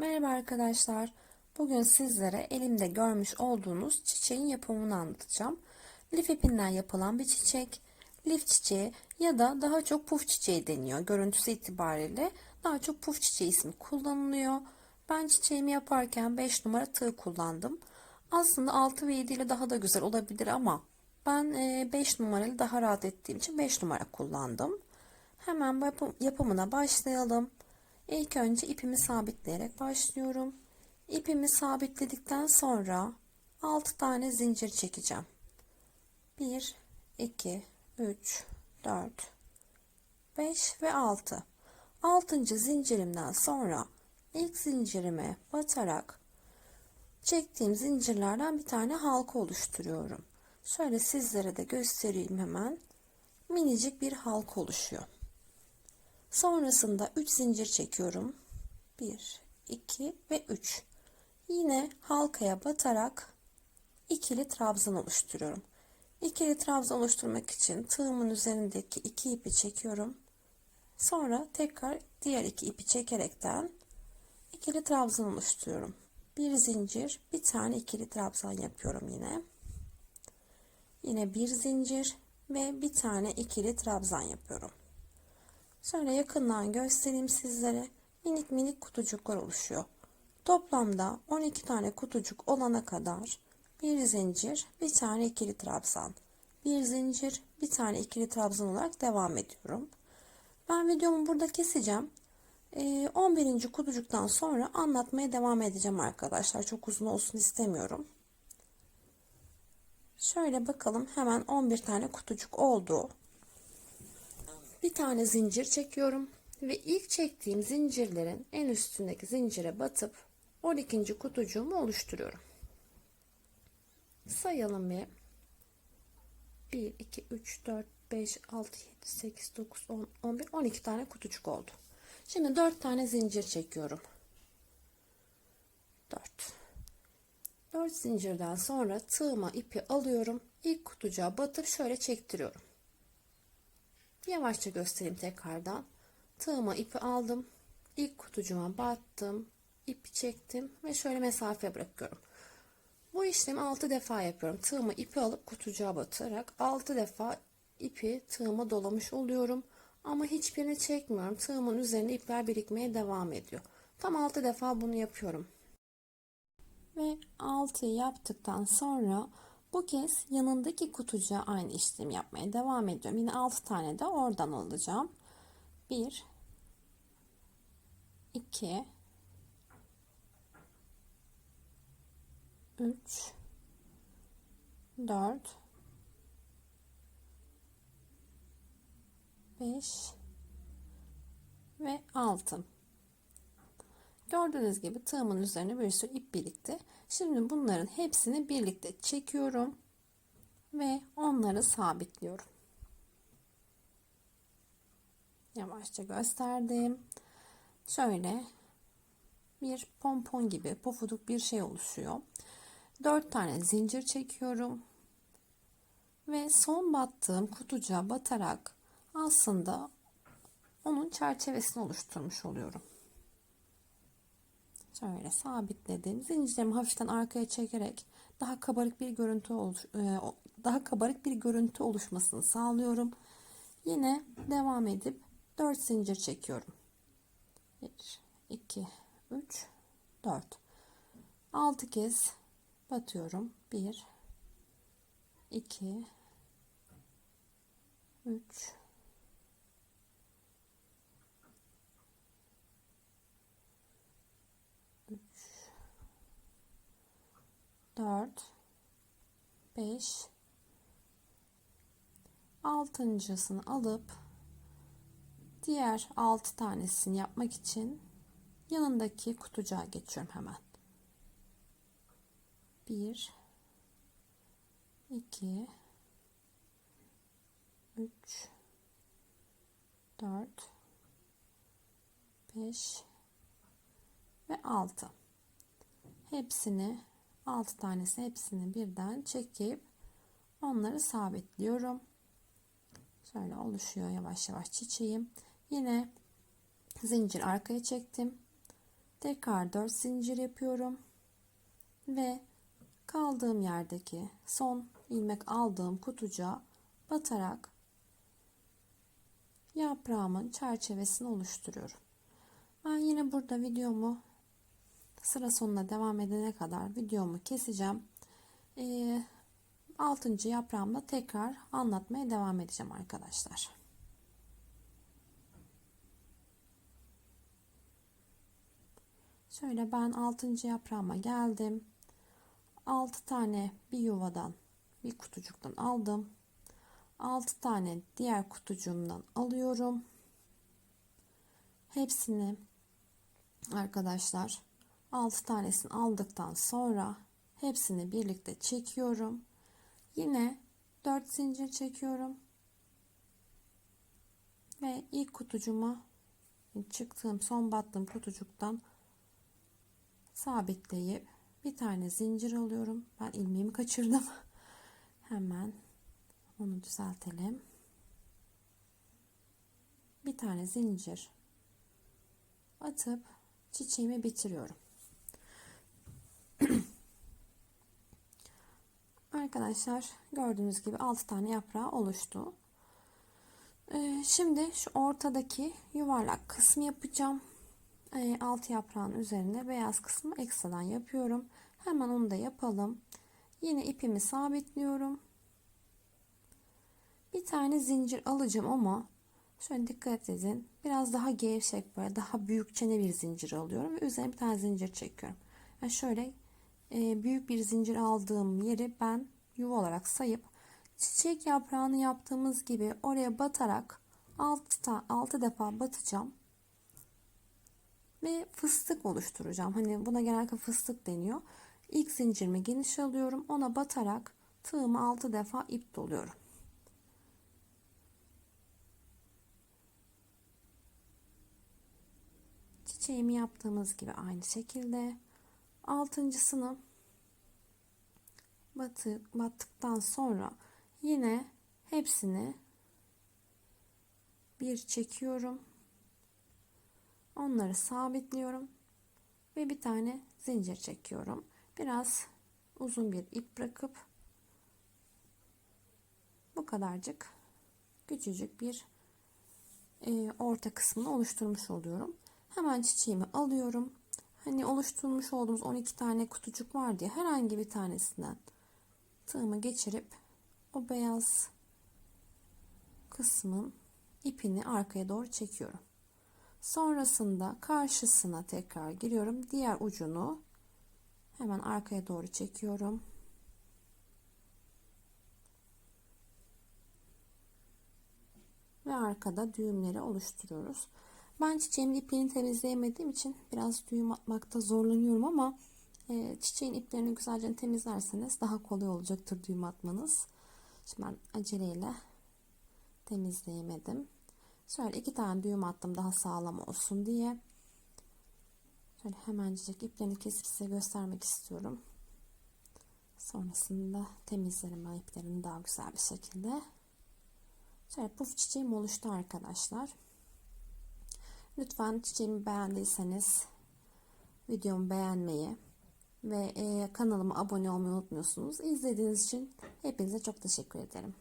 Merhaba arkadaşlar. Bugün sizlere elimde görmüş olduğunuz çiçeğin yapımını anlatacağım. Lif ipinden yapılan bir çiçek. Lif çiçeği ya da daha çok puf çiçeği deniyor. Görüntüsü itibariyle daha çok puf çiçeği ismi kullanılıyor. Ben çiçeğimi yaparken 5 numara tığ kullandım. Aslında 6 ve 7 ile daha da güzel olabilir ama ben 5 numaralı daha rahat ettiğim için 5 numara kullandım. Hemen yapım- yapımına başlayalım. İlk önce ipimi sabitleyerek başlıyorum. İpimi sabitledikten sonra 6 tane zincir çekeceğim. 1, 2, 3, 4, 5 ve 6. 6. zincirimden sonra ilk zincirime batarak çektiğim zincirlerden bir tane halka oluşturuyorum. Şöyle sizlere de göstereyim hemen. Minicik bir halka oluşuyor. Sonrasında 3 zincir çekiyorum. 1, 2 ve 3. Yine halkaya batarak ikili trabzan oluşturuyorum. İkili trabzan oluşturmak için tığımın üzerindeki iki ipi çekiyorum. Sonra tekrar diğer iki ipi çekerekten ikili trabzan oluşturuyorum. Bir zincir, bir tane ikili trabzan yapıyorum yine. Yine bir zincir ve bir tane ikili trabzan yapıyorum. Şöyle yakından göstereyim sizlere. Minik minik kutucuklar oluşuyor. Toplamda 12 tane kutucuk olana kadar bir zincir, bir tane ikili trabzan, bir zincir, bir tane ikili trabzan olarak devam ediyorum. Ben videomu burada keseceğim. Ee, 11. kutucuktan sonra anlatmaya devam edeceğim arkadaşlar. Çok uzun olsun istemiyorum. Şöyle bakalım hemen 11 tane kutucuk oldu bir tane zincir çekiyorum ve ilk çektiğim zincirlerin en üstündeki zincire batıp 12. kutucuğumu oluşturuyorum. Sayalım bir. 1, 2, 3, 4, 5, 6, 7, 8, 9, 10, 11, 12 tane kutucuk oldu. Şimdi 4 tane zincir çekiyorum. 4. 4 zincirden sonra tığıma ipi alıyorum. İlk kutucuğa batıp şöyle çektiriyorum. Yavaşça göstereyim tekrardan. Tığıma ipi aldım. İlk kutucuğuma battım. ipi çektim ve şöyle mesafe bırakıyorum. Bu işlemi 6 defa yapıyorum. Tığıma ipi alıp kutucuğa batarak 6 defa ipi tığıma dolamış oluyorum. Ama hiçbirini çekmiyorum. Tığımın üzerinde ipler birikmeye devam ediyor. Tam 6 defa bunu yapıyorum. Ve 6 yaptıktan sonra bu kez yanındaki kutucuğa aynı işlemi yapmaya devam ediyorum. Yine 6 tane de oradan alacağım. 1 2 3 4 5 ve 6 Gördüğünüz gibi tığımın üzerine bir sürü ip birikti. Şimdi bunların hepsini birlikte çekiyorum ve onları sabitliyorum. Yavaşça gösterdim. Şöyle bir pompon gibi pofuduk bir şey oluşuyor. 4 tane zincir çekiyorum. Ve son battığım kutucuğa batarak aslında onun çerçevesini oluşturmuş oluyorum. Şöyle sabitledim. Zincirlerimi hafiften arkaya çekerek daha kabarık bir görüntü oluş, e, daha kabarık bir görüntü oluşmasını sağlıyorum. Yine devam edip 4 zincir çekiyorum. 1 2 3 4 6 kez batıyorum. 1 2 3 4 5 altıncısını alıp diğer 6 tanesini yapmak için yanındaki kutucuğa geçiyorum hemen. 1 2 3 4 5 ve 6 hepsini 6 tanesi hepsini birden çekip onları sabitliyorum. Şöyle oluşuyor yavaş yavaş çiçeğim. Yine zincir arkaya çektim. Tekrar 4 zincir yapıyorum. Ve kaldığım yerdeki son ilmek aldığım kutucuğa batarak yaprağımın çerçevesini oluşturuyorum. Ben yine burada videomu sıra sonuna devam edene kadar videomu keseceğim. Ee, 6. yaprağımda tekrar anlatmaya devam edeceğim arkadaşlar. Şöyle ben 6. yaprağıma geldim. 6 tane bir yuvadan bir kutucuktan aldım. 6 tane diğer kutucuğumdan alıyorum. Hepsini arkadaşlar 6 tanesini aldıktan sonra hepsini birlikte çekiyorum. Yine 4 zincir çekiyorum. Ve ilk kutucuma çıktığım son battığım kutucuktan sabitleyip bir tane zincir alıyorum. Ben ilmeğimi kaçırdım. Hemen onu düzeltelim. Bir tane zincir atıp çiçeğimi bitiriyorum. Arkadaşlar gördüğünüz gibi 6 tane yaprağı oluştu. Ee, şimdi şu ortadaki yuvarlak kısmı yapacağım. Ee, alt yaprağın üzerinde beyaz kısmı ekstradan yapıyorum. Hemen onu da yapalım. Yine ipimi sabitliyorum. Bir tane zincir alacağım ama şöyle dikkat edin. Biraz daha gevşek böyle daha büyük çene bir zincir alıyorum ve üzerine bir tane zincir çekiyorum. Yani şöyle büyük bir zincir aldığım yeri ben yuva olarak sayıp çiçek yaprağını yaptığımız gibi oraya batarak 6, 6 defa batacağım ve fıstık oluşturacağım. Hani buna genellikle fıstık deniyor. İlk zincirimi geniş alıyorum. Ona batarak tığımı 6 defa ip doluyorum. Çiçeğimi yaptığımız gibi aynı şekilde altıncısını batı, battıktan sonra yine hepsini bir çekiyorum. Onları sabitliyorum ve bir tane zincir çekiyorum. Biraz uzun bir ip bırakıp bu kadarcık küçücük bir e, orta kısmını oluşturmuş oluyorum. Hemen çiçeğimi alıyorum. Hani oluşturmuş olduğumuz 12 tane kutucuk var diye herhangi bir tanesinden tığımı geçirip o beyaz kısmın ipini arkaya doğru çekiyorum. Sonrasında karşısına tekrar giriyorum. Diğer ucunu hemen arkaya doğru çekiyorum. Ve arkada düğümleri oluşturuyoruz. Ben çiçeğimin ipini temizleyemediğim için biraz düğüm atmakta zorlanıyorum ama e, çiçeğin iplerini güzelce temizlerseniz daha kolay olacaktır düğüm atmanız. Şimdi ben aceleyle temizleyemedim. Şöyle iki tane düğüm attım daha sağlam olsun diye. Şöyle hemencik iplerini kesip size göstermek istiyorum. Sonrasında temizlerim ben iplerini daha güzel bir şekilde. Şöyle puf çiçeğim oluştu arkadaşlar. Lütfen çiçeğimi beğendiyseniz videomu beğenmeyi ve e, kanalıma abone olmayı unutmuyorsunuz. İzlediğiniz için hepinize çok teşekkür ederim.